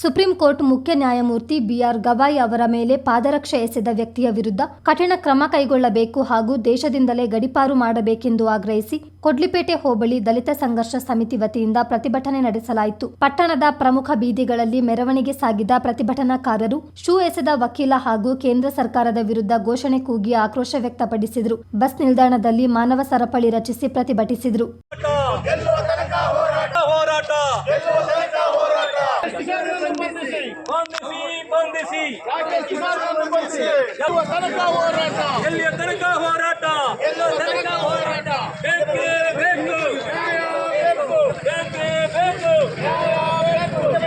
Supreme court ಮುಖ್ಯ ನ್ಯಾಯಮೂರ್ತಿ B R Gavai ಅವರ ಮೇಲೆ ಪಾದರಕ್ಷೆ ಎಸೆದ ವ್ಯಕ್ತಿಯ ವಿರುದ್ಧ ಕಠಿಣ ಕ್ರಮ ಕೈಗೊಳ್ಳಬೇಕು ಹಾಗೂ ದೇಶದಿಂದಲೇ ಗಡಿಪಾರು ಮಾಡಬೇಕೆಂದು ಆಗ್ರಹಿಸಿ ಕೊಡ್ಲಿಪೇಟೆ ಹೋಬಳಿ ದಲಿತ ಸಂಘರ್ಷ ಸಮಿತಿ ವತಿಯಿಂದ ಪ್ರತಿಭಟನೆ ನಡೆಸಲಾಯಿತು. ಪಟ್ಟಣದ ಪ್ರಮುಖ ಬೀದಿಗಳಲ್ಲಿ ಮೆರವಣಿಗೆ ಸಾಗಿದ ಪ್ರತಿಭಟನಾಕಾರರು ಶೂ ಎಸೆದ ವಕೀಲ ಹಾಗೂ ಕೇಂದ್ರ ಸರ್ಕಾರದ ವಿರುದ್ಧ ಘೋಷಣೆ ಕೂಗಿ ಆಕ್ರೋಶ ವ್ಯಕ್ತಪಡಿಸಿದರು. ಬಸ್ ನಿಲ್ದಾಣದಲ್ಲಿ ಮಾನವ ಸರಪಳಿ ರಚಿಸಿ ಪ್ರತಿಭಟಿಸಿದರು ಹೋರಾಟ ಬಂಧಿಸಿ ಬಂಧಿಸಿ ಎಲ್ಲಿಯ ತನಕ ಹೋರಾಟ? ಬೇಕೇ ಬೇಕು ಬೇಕೇ ಬೇಕು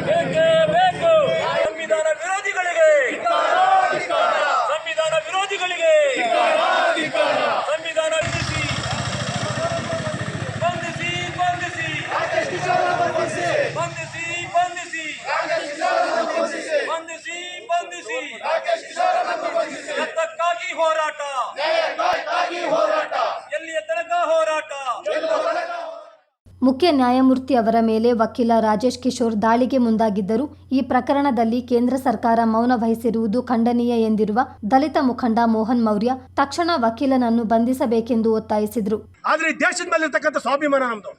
ಬೇಕೇ ಬೇಕು ಸಂವಿಧಾನ ವಿರೋಧಿಗಳಿಗೆ ಸಂವಿಧಾನ ವಿರೋಧಿಗಳಿಗೆ ಸಂವಿಧಾನ ವಿಧಿಸಿ ಬಂಧಿಸಿ ಬಂಧಿಸಿ ಬಂಧಿಸಿ ಬಂಧಿಸಿ ಬಂಧಿಸಿ ಬಂಧಿಸಿ ಎತ್ತಕ್ಕಾಗಿ ಹೋರಾಟ ಎಲ್ಲಿಯ ತನಕ ಹೋರಾಟ ಮುಖ್ಯ ನ್ಯಾಯಮೂರ್ತಿ ಅವರ ಮೇಲೆ ವಕೀಲ ರಾಜೇಶ್ ಕಿಶೋರ್ ದಾಳಿಗೆ ಮುಂದಾಗಿದ್ದರು ಈ ಪ್ರಕರಣದಲ್ಲಿ ಕೇಂದ್ರ ಸರ್ಕಾರ ಮೌನ ವಹಿಸಿರುವುದು ಖಂಡನೀಯ ಎಂದಿರುವ ದಲಿತ ಮುಖಂಡ ಮೋಹನ್ ಮೌರ್ಯ ತಕ್ಷಣ ವಕೀಲನನ್ನು ಬಂಧಿಸಬೇಕೆಂದು ಒತ್ತಾಯಿಸಿದರು. ಆದರೆ ದೇಶದ ಮೇಲೆ ಸ್ವಾಭಿಮಾನ ನಮ್ದು.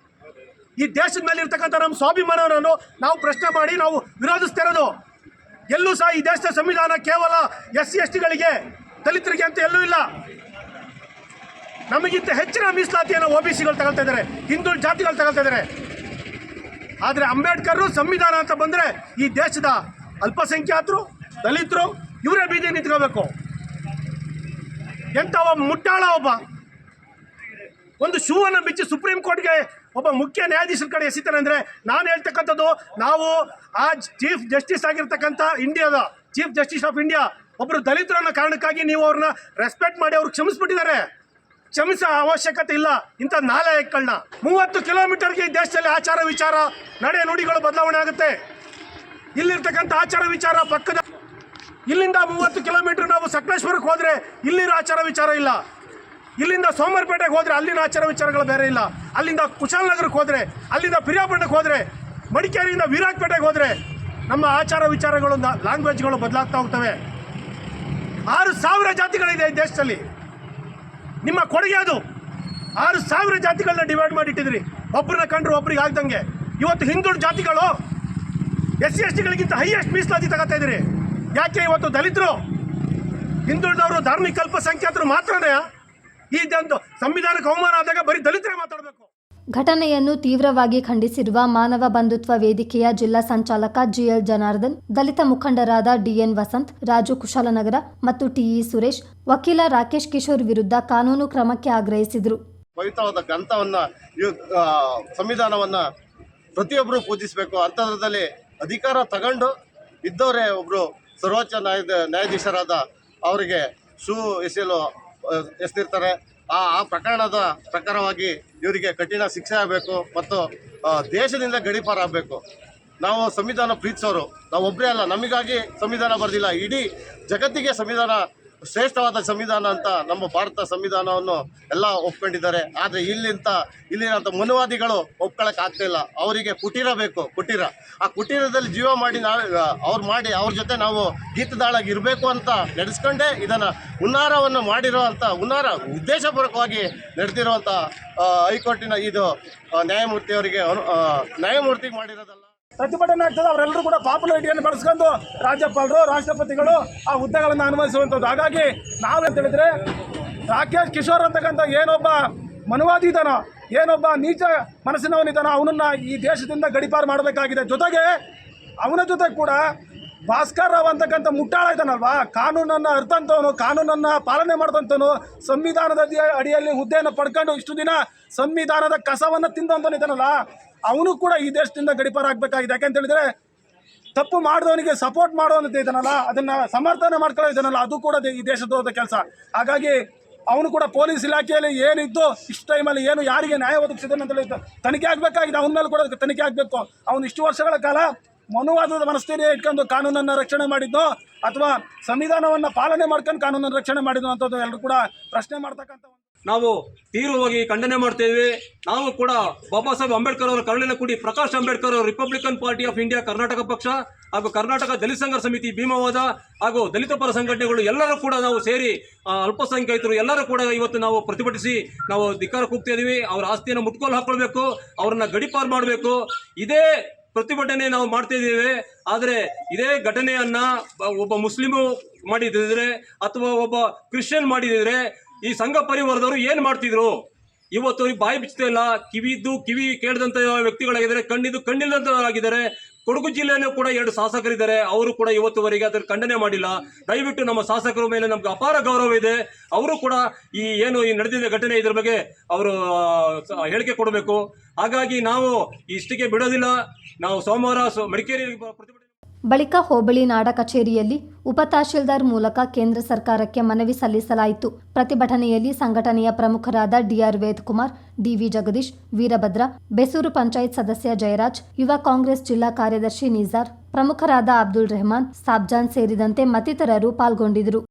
ಈ ದೇಶದ ಮೇಲೆ ಇರ್ತಕ್ಕಂಥ ನಮ್ಮ ಸ್ವಾಭಿಮಾನವನ್ನು ನಾವು ಪ್ರಶ್ನೆ ಮಾಡಿ ನಾವು ವಿರೋಧಿಸ್ತಿರೋದು. ಎಲ್ಲೂ ಸಹ ಈ ದೇಶದ ಸಂವಿಧಾನ ಕೇವಲ ಎಸ್ ಸಿ ಎಸ್ ಟಿಗಳಿಗೆ ದಲಿತರಿಗೆ ಅಂತ ಎಲ್ಲೂ ಇಲ್ಲ. ನಮಗಿಂತ ಹೆಚ್ಚಿನ ಮೀಸಲಾತಿಯನ್ನು ಒ ಬಿ ಸಿಗಳು ತಗೊಳ್ತಾ ಇದ್ದಾರೆ ಹಿಂದೂ ಜಾತಿಗಳು ತಗೊಳ್ತಾ ಇದ್ದಾರೆ. ಆದರೆ ಅಂಬೇಡ್ಕರ್ ಸಂವಿಧಾನ ಅಂತ ಬಂದರೆ ಈ ದೇಶದ ಅಲ್ಪಸಂಖ್ಯಾತರು, ದಲಿತರು, ಇವರೇ ಬೀದಿ ನಿಂತ್ಕೋಬೇಕು. ಎಂಥ ಒಬ್ಬ ಮುಟ್ಟಾಳ ಒಬ್ಬ. ಒಂದು ಶೂವನ್ನು ಬಿಚ್ಚಿ ಸುಪ್ರೀಂ ಕೋರ್ಟ್ಗೆ ಒಬ್ಬ ಮುಖ್ಯ ನ್ಯಾಯಾಧೀಶರ ಕಡೆ ಎಸಿತಾನೆ ಅಂದರೆ ನಾನು ಹೇಳ್ತಕ್ಕಂಥದ್ದು, ನಾವು ಆ ಚೀಫ್ ಜಸ್ಟಿಸ್ ಆಗಿರ್ತಕ್ಕಂಥ ಇಂಡಿಯಾದ ಚೀಫ್ ಜಸ್ಟಿಸ್ ಆಫ್ ಇಂಡಿಯಾ ಒಬ್ಬರು ದಲಿತರನ್ನ ಕಾರಣಕ್ಕಾಗಿ ನೀವು ಅವ್ರನ್ನ ರೆಸ್ಪೆಕ್ಟ್ ಮಾಡಿ, ಅವ್ರು ಕ್ಷಮಿಸ್ಬಿಟ್ಟಿದ್ದಾರೆ. ಕ್ಷಮಿಸೋ ಅವಶ್ಯಕತೆ ಇಲ್ಲ. ಇಂಥ ನಾಲಾಯಕ್ಗಳನ್ನ ಮೂವತ್ತು ಕಿಲೋಮೀಟರ್ಗೆ ಈ ದೇಶದಲ್ಲಿ ಆಚಾರ ವಿಚಾರ ನಡೆ ನುಡಿಗಳು ಬದಲಾವಣೆ ಆಗುತ್ತೆ. ಇಲ್ಲಿರ್ತಕ್ಕಂಥ ಆಚಾರ ವಿಚಾರ ಪಕ್ಕದ ಇಲ್ಲಿಂದ ಮೂವತ್ತು ಕಿಲೋಮೀಟರ್ ನಾವು ಸಕಲೇಶ್ವರಕ್ಕೆ ಹೋದರೆ ಇಲ್ಲಿರೋ ಆಚಾರ ವಿಚಾರ ಇಲ್ಲ. ಇಲ್ಲಿಂದ ಸೋಮವಾರಪೇಟೆಗೆ ಹೋದರೆ ಅಲ್ಲಿನ ಆಚಾರ ವಿಚಾರಗಳು ಬೇರೆ ಇಲ್ಲ. ಅಲ್ಲಿಂದ ಕುಶಾಲನಗರಕ್ಕೆ ಹೋದರೆ, ಅಲ್ಲಿಂದ ಪಿರಿಯಾಪಟ್ಟಣಕ್ಕೆ ಹೋದರೆ, ಮಡಿಕೇರಿಯಿಂದ ವಿರಾಜಪೇಟೆಗೆ ಹೋದರೆ ನಮ್ಮ ಆಚಾರ ವಿಚಾರಗಳು ಲ್ಯಾಂಗ್ವೇಜ್ಗಳು ಬದಲಾಗ್ತಾ ಹೋಗ್ತವೆ. ಆರು ಸಾವಿರ ಜಾತಿಗಳಿದೆ ಈ ದೇಶದಲ್ಲಿ. ನಿಮ್ಮ ಕೊಡುಗೆ ಅದು. ಆರು ಸಾವಿರ ಜಾತಿಗಳನ್ನ ಡಿವೈಡ್ ಮಾಡಿಟ್ಟಿದ್ರಿ ಒಬ್ಬರನ್ನ ಕಂಡ್ರು ಒಬ್ರಿಗೆ ಆಗ್ದಂಗೆ. ಇವತ್ತು ಹಿಂದುಳಿದ ಜಾತಿಗಳು ಎಸ್ ಸಿ, ಎಸ್ ಟಿಗಳಿಗಿಂತ ಹೈಯೆಸ್ಟ್ ಮೀಸಲಾತಿ ತಗೋತಾ ಇದ್ದೀರಿ. ಯಾಕೆ ಇವತ್ತು ದಲಿತರು? ಹಿಂದುಳಿದವರು ಧಾರ್ಮಿಕ ಅಲ್ಪಸಂಖ್ಯಾತರು ಮಾತ್ರನೇ. ಈ ಸಂವಿಧಾನಕ್ಕೆ ಅವಮಾನ ಆದಾಗ ಬರೀ ದಲಿತರೇ ಮಾತಾಡಬೇಕು. ಘಟನೆಯನ್ನು ತೀವ್ರವಾಗಿ ಖಂಡಿಸಿರುವ ಮಾನವ ಬಂಧುತ್ವ ವೇದಿಕೆಯ ಜಿಲ್ಲಾ ಸಂಚಾಲಕ ಜಿಎಲ್ ಜನಾರ್ದನ್, ದಲಿತ ಮುಖಂಡರಾದ ಡಿಎನ್ ವಸಂತ್, ರಾಜು ಕುಶಾಲನಗರ ಮತ್ತು ಟಿಇ ಸುರೇಶ್, ವಕೀಲ ರಾಕೇಶ್ ಕಿಶೋರ್ ವಿರುದ್ಧ ಕಾನೂನು ಕ್ರಮಕ್ಕೆ ಆಗ್ರಹಿಸಿದರು. ಪವಿತ್ರವಾದ ಗ್ರಂಥವನ್ನ ಸಂವಿಧಾನವನ್ನ ಪ್ರತಿಯೊಬ್ಬರು ಪೂಜಿಸಬೇಕು. ಅಂತದಲ್ಲಿ ಅಧಿಕಾರ ತಗೊಂಡು ಇದ್ದವರೇ ಒಬ್ಬರು ಸರ್ವೋಚ್ಚ ನ್ಯಾಯ ನ್ಯಾಯಾಧೀಶರಾದ ಅವರಿಗೆ ಶೂ ಎಸೆಯಲು ಎಸ್ತಿರ್ತಾರೆ ಎಸೆದಿರ್ತಾರೆ ಆ ಆ ಪ್ರಕರಣದ ಪ್ರಕಾರವಾಗಿ ಇವರಿಗೆ ಕಠಿಣ ಶಿಕ್ಷೆ ಆಗಬೇಕು ಮತ್ತು ದೇಶದಿಂದ ಗಡೀಪಾರಾಗಬೇಕು ನಾವು ಸಂವಿಧಾನ ಪ್ರೀತಿಸೋರು. ನಾವು ಒಬ್ಬರೇ ಅಲ್ಲ. ನಮಗಾಗಿ ಸಂವಿಧಾನ ಬರೆದಿಲ್ಲ. ಇಡೀ ಜಗತ್ತಿಗೆ ಸಂವಿಧಾನ ಶ್ರೇಷ್ಠವಾದ ಸಂವಿಧಾನ ಅಂತ ನಮ್ಮ ಭಾರತ ಸಂವಿಧಾನವನ್ನು ಎಲ್ಲ ಒಪ್ಕೊಂಡಿದ್ದಾರೆ. ಆದರೆ ಇಲ್ಲಿಂತ ಇಲ್ಲಿನಂಥ ಮನುವಾದಿಗಳು ಆಗ್ತಾ ಇಲ್ಲ. ಅವರಿಗೆ ಕುಟೀರ ಬೇಕು, ಕುಟೀರ. ಆ ಕುಟೀರದಲ್ಲಿ ಜೀವ ಮಾಡಿ ನಾವು ಅವ್ರು ಮಾಡಿ, ಅವ್ರ ಜೊತೆ ನಾವು ಗೀತದಾಳಾಗಿ ಇರಬೇಕು ಅಂತ ನಡೆಸ್ಕೊಂಡೇ ಇದನ್ನು ಹುನ್ನಾರವನ್ನು ಮಾಡಿರೋ ಅಂತ ಹುನ್ನಾರ ಉದ್ದೇಶಪೂರ್ವಕವಾಗಿ ನಡೆದಿರುವಂಥ ಹೈಕೋರ್ಟಿನ ಇದು ನ್ಯಾಯಮೂರ್ತಿಯವರಿಗೆ ನ್ಯಾಯಮೂರ್ತಿಗೆ ಮಾಡಿರೋದಲ್ಲ. ಪ್ರತಿಭಟನೆ ಆಗ್ತದೆ, ಅವರೆಲ್ಲರೂ ಕೂಡ ಪಾಪ್ಯುಲಾರಿಟಿಯನ್ನು ಬಳಸ್ಕೊಂಡು ರಾಜ್ಯಪಾಲರು, ರಾಷ್ಟ್ರಪತಿಗಳು ಆ ಹುದ್ದೆಗಳನ್ನು ಅನುಭವಿಸುವಂಥದ್ದು. ಹಾಗಾಗಿ ನಾವೇಂತ ಹೇಳಿದ್ರೆ, ರಾಕೇಶ್ ಕಿಶೋರ್ ಅಂತಕ್ಕಂಥ ಏನೊಬ್ಬ ಮನುವಾದಿ ಇದ್ದಾನೋ ಏನೊಬ್ಬ ನೀಚ ಮನಸ್ಸಿನವನಿದ್ದಾನೋ ಅವನನ್ನ ಈ ದೇಶದಿಂದ ಗಡಿಪಾರು ಮಾಡಬೇಕಾಗಿದೆ. ಜೊತೆಗೆ ಅವನ ಜೊತೆ ಕೂಡ ಭಾಸ್ಕರ್ ರಾವ್ ಅಂತಕ್ಕಂಥ ಮುಟ್ಟಾಳ ಇದ್ದಾನಲ್ವಾ? ಕಾನೂನನ್ನು ಅರ್ಥಂತವನು, ಕಾನೂನನ್ನು ಪಾಲನೆ ಮಾಡಿದಂಥವನು ಸಂವಿಧಾನದ ಅಡಿ- ಅಡಿಯಲ್ಲಿ ಹುದ್ದೆಯನ್ನು ಪಡ್ಕೊಂಡು ಇಷ್ಟು ದಿನ ಸಂವಿಧಾನದ ಕಸವನ್ನು ತಿಂದಂತವನು ಇದ್ದಾನಲ್ಲ? ಅವನು ಕೂಡ ಈ ದೇಶದಿಂದ ಗಡಿಪಾರ ಆಗಬೇಕಾಗಿದೆ. ಯಾಕೆಂತ ಹೇಳಿದ್ರೆ, ತಪ್ಪು ಮಾಡಿದವನಿಗೆ ಸಪೋರ್ಟ್ ಮಾಡುವಂತ ಇದನ್ನಲ್ಲ ಅದನ್ನ ಸಮರ್ಥನೆ ಮಾಡ್ಕೊಳ್ಳೋ ಇದ್ದಾನಲ್ಲ, ಅದು ಕೂಡ ಈ ದೇಶದ ಕೆಲಸ. ಹಾಗಾಗಿ ಅವನು ಕೂಡ ಪೊಲೀಸ್ ಇಲಾಖೆಯಲ್ಲಿ ಏನಿದ್ದು, ಇಷ್ಟು ಟೈಮಲ್ಲಿ ಏನು, ಯಾರಿಗೆ ನ್ಯಾಯ ಹೇಳಿ ತನಿಖೆ ಆಗಬೇಕಾಗಿದೆ. ಅವನ ಮೇಲೆ ಕೂಡ ತನಿಖೆ ಆಗಬೇಕು. ಅವನು ಇಷ್ಟು ವರ್ಷಗಳ ಕಾಲ ಮನುವಾದದ ಮನಸ್ಥಿತಿ ಇಟ್ಕೊಂಡು ಕಾನೂನನ್ನು ರಕ್ಷಣೆ ಮಾಡಿದ್ದು ಅಥವಾ ಸಂವಿಧಾನವನ್ನು ಪಾಲನೆ ಮಾಡ್ಕೊಂಡು ಕಾನೂನನ್ನು ರಕ್ಷಣೆ ಮಾಡಿದ್ದು ಅಂತದ್ದು ಎಲ್ಲರೂ ಕೂಡ ಪ್ರಶ್ನೆ ಮಾಡ್ತಕ್ಕಂಥ ನಾವು ತೀವ್ರವಾಗಿ ಖಂಡನೆ ಮಾಡ್ತೇವೆ ನಾವು ಕೂಡ ಬಾಬಾ ಸಾಹೇಬ್ ಅಂಬೇಡ್ಕರ್ ಅವರ ಕರುಳಿನ ಕೂಡಿ ಪ್ರಕಾಶ್ ಅಂಬೇಡ್ಕರ್ ಅವರು republican party of India Karnataka ಪಕ್ಷ ಹಾಗೂ ಕರ್ನಾಟಕ ದಲಿತ ಸಂಘ ಸಮಿತಿ ಭೀಮವಾದ ಹಾಗೂ ದಲಿತ ಪರ ಸಂಘಟನೆಗಳು ಎಲ್ಲರೂ ಕೂಡ ನಾವು ಸೇರಿ ಅಲ್ಪಸಂಖ್ಯಾತರು ಎಲ್ಲರೂ ಕೂಡ ಇವತ್ತು ನಾವು ಪ್ರತಿಭಟಿಸಿ ನಾವು ಧಿಕ್ಕಾರ ಕೂಗ್ತಾ ಇದೀವಿ ಅವರ ಆಸ್ತಿಯನ್ನು ಮುಟ್ಕೋಲು ಹಾಕೊಳ್ಬೇಕು, ಅವ್ರನ್ನ ಗಡಿಪಾರು ಮಾಡಬೇಕು. ಇದೇ ಪ್ರತಿಭಟನೆ ನಾವು ಮಾಡ್ತಾ ಇದ್ದೇವೆ. ಆದರೆ ಇದೇ ಘಟನೆಯನ್ನ ಒಬ್ಬ ಮುಸ್ಲಿಮು ಮಾಡಿದ್ರೆ ಅಥವಾ ಒಬ್ಬ ಕ್ರಿಶ್ಚಿಯನ್ ಮಾಡಿದ್ರೆ ಈ ಸಂಘ ಪರಿವಾರದವರು ಏನ್ ಮಾಡ್ತಿದ್ರು? ಇವತ್ತು ಬಾಯಿ ಬಿಚ್ಚುತ್ತೆ ಇಲ್ಲ ಕಿವಿದ್ದು ಕಿವಿ ಕೇಳದಂತ ವ್ಯಕ್ತಿಗಳಾಗಿದ್ದಾರೆ, ಕಣ್ಣಿದ್ದು ಕಣ್ಣಿಲ್ಲದಂತವರಾಗಿದ್ದಾರೆ ಕೊಡಗು ಜಿಲ್ಲೆಯಲ್ಲೂ ಕೂಡ ಎರಡು ಶಾಸಕರಿದ್ದಾರೆ, ಅವರು ಕೂಡ ಇವತ್ತುವರೆಗೆ ಅದರ ಖಂಡನೆ ಮಾಡಿಲ್ಲ. ದಯವಿಟ್ಟು ನಮ್ಮ ಶಾಸಕರ ಮೇಲೆ ನಮ್ಗೆ ಅಪಾರ ಗೌರವ ಇದೆ. ಅವರು ಕೂಡ ಈ ಏನು ಈ ನಡೆದಿದ್ದ ಘಟನೆ ಇದ್ರ ಬಗ್ಗೆ ಅವರು ಹೇಳಿಕೆ ಕೊಡಬೇಕು. ಹಾಗಾಗಿ ನಾವು ಇಷ್ಟಕ್ಕೆ ಬಿಡೋದಿಲ್ಲ. ನಾವು ಸೋಮವಾರ ಮಡಿಕೇರಿ ಪ್ರತಿಭಟನೆ ಬಳಿಕ ಹೋಬಳಿ ನಾಡ ಕಚೇರಿಯಲ್ಲಿ ಉಪತಹಶೀಲ್ದಾರ್ ಮೂಲಕ ಕೇಂದ್ರ ಸರ್ಕಾರಕ್ಕೆ ಮನವಿ ಸಲ್ಲಿಸಲಾಯಿತು. ಪ್ರತಿಭಟನೆಯಲ್ಲಿ ಸಂಘಟನೆಯ ಪ್ರಮುಖರಾದ D R Vedakumar, D V Jagadish, Veerabhadra, Besur panchayat ಸದಸ್ಯ ಜಯರಾಜ್, ಯುವ ಕಾಂಗ್ರೆಸ್ ಜಿಲ್ಲಾ ಕಾರ್ಯದರ್ಶಿ ನಿಜಾರ್, ಪ್ರಮುಖರಾದ ಅಬ್ದುಲ್ ರೆಹಮಾನ್, ಸಾಬ್ಜಾನ್ ಸೇರಿದಂತೆ ಮತ್ತಿತರರು ಪಾಲ್ಗೊಂಡಿದ್ದರು.